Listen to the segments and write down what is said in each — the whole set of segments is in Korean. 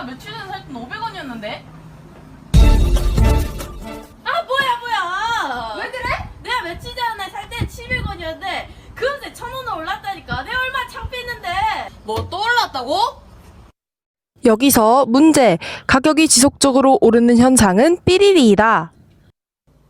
내가 며칠 전에 살땐 500원이었는데? 아 뭐야 뭐야 왜 그래? 내가 며칠 전에 살 땐 700원이었는데 금세 1000원 올랐다니까 내가 얼마 창피했는데 뭐 또 올랐다고? 여기서 문제. 가격이 지속적으로 오르는 현상은 삐리리이다.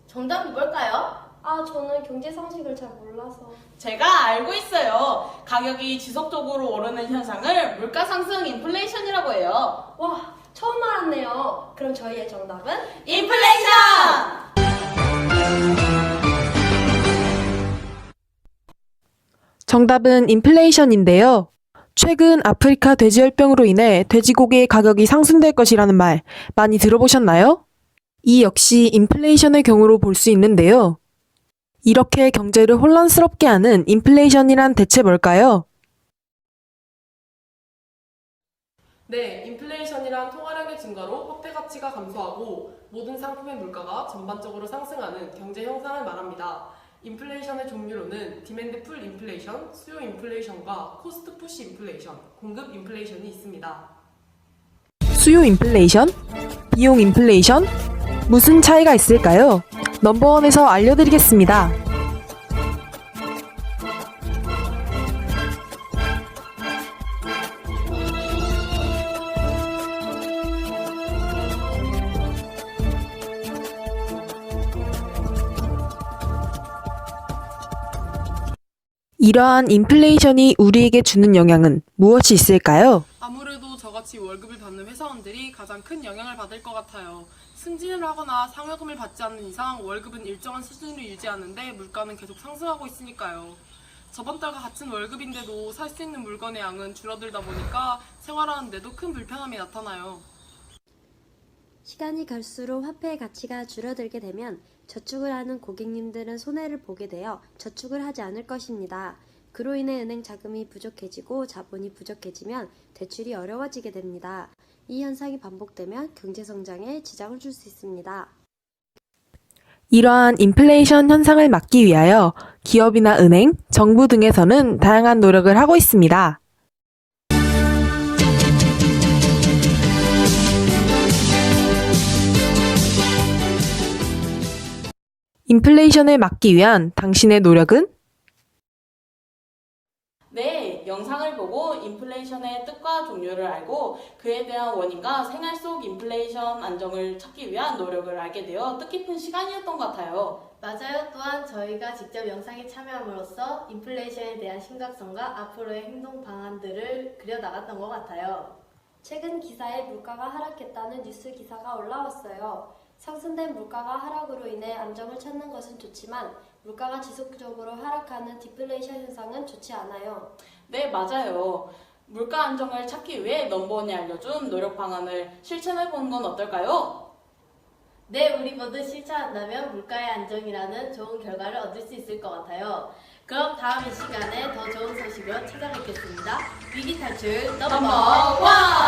정답이 뭘까요? 아, 저는 경제 상식을 잘 몰라서. 제가 알고 있어요. 가격이 지속적으로 오르는 현상을 물가상승 인플레이션 해요. 와, 처음 알았네요. 그럼 저희의 정답은? 인플레이션! 정답은 인플레이션인데요. 최근 아프리카 돼지열병으로 인해 돼지고기의 가격이 상승될 것이라는 말 많이 들어보셨나요? 이 역시 인플레이션의 경우로 볼 수 있는데요. 이렇게 경제를 혼란스럽게 하는 인플레이션이란 대체 뭘까요? 네, 인플레이션이란 통화량의 증가로 화폐 가치가 감소하고 모든 상품의 물가가 전반적으로 상승하는 경제 현상을 말합니다. 인플레이션의 종류로는 디맨드 풀 인플레이션, 수요 인플레이션과 코스트 푸시 인플레이션, 공급 인플레이션이 있습니다. 수요 인플레이션? 비용 인플레이션? 무슨 차이가 있을까요? 넘버원에서 알려드리겠습니다. 이러한 인플레이션이 우리에게 주는 영향은 무엇이 있을까요? 아무래도 저같이 월급을 받는 회사원들이 가장 큰 영향을 받을 것 같아요. 승진을 하거나 상여금을 받지 않는 이상 월급은 일정한 수준을 유지하는데 물가는 계속 상승하고 있으니까요. 저번 달과 같은 월급인데도 살 수 있는 물건의 양은 줄어들다 보니까 생활하는데도 큰 불편함이 나타나요. 시간이 갈수록 화폐의 가치가 줄어들게 되면 저축을 하는 고객님들은 손해를 보게 되어 저축을 하지 않을 것입니다. 그로 인해 은행 자금이 부족해지고 자본이 부족해지면 대출이 어려워지게 됩니다. 이 현상이 반복되면 경제 성장에 지장을 줄 수 있습니다. 이러한 인플레이션 현상을 막기 위하여 기업이나 은행, 정부 등에서는 다양한 노력을 하고 있습니다. 인플레이션을 막기 위한 당신의 노력은? 네, 영상을 보고 인플레이션의 뜻과 종류를 알고 그에 대한 원인과 생활 속 인플레이션 안정을 찾기 위한 노력을 알게 되어 뜻깊은 시간이었던 것 같아요. 맞아요. 또한 저희가 직접 영상에 참여함으로써 인플레이션에 대한 심각성과 앞으로의 행동 방안들을 그려나갔던 것 같아요. 최근 기사에 물가가 하락했다는 뉴스 기사가 올라왔어요. 상승된 물가가 하락으로 인해 안정을 찾는 것은 좋지만 물가가 지속적으로 하락하는 디플레이션 현상은 좋지 않아요. 네, 맞아요. 물가 안정을 찾기 위해 넘버원이 알려준 노력 방안을 실천해 보는 건 어떨까요? 네, 우리 모두 실천한다면 물가의 안정이라는 좋은 결과를 얻을 수 있을 것 같아요. 그럼 다음 이 시간에 더 좋은 소식으로 찾아뵙겠습니다. 위기 탈출 넘버 원!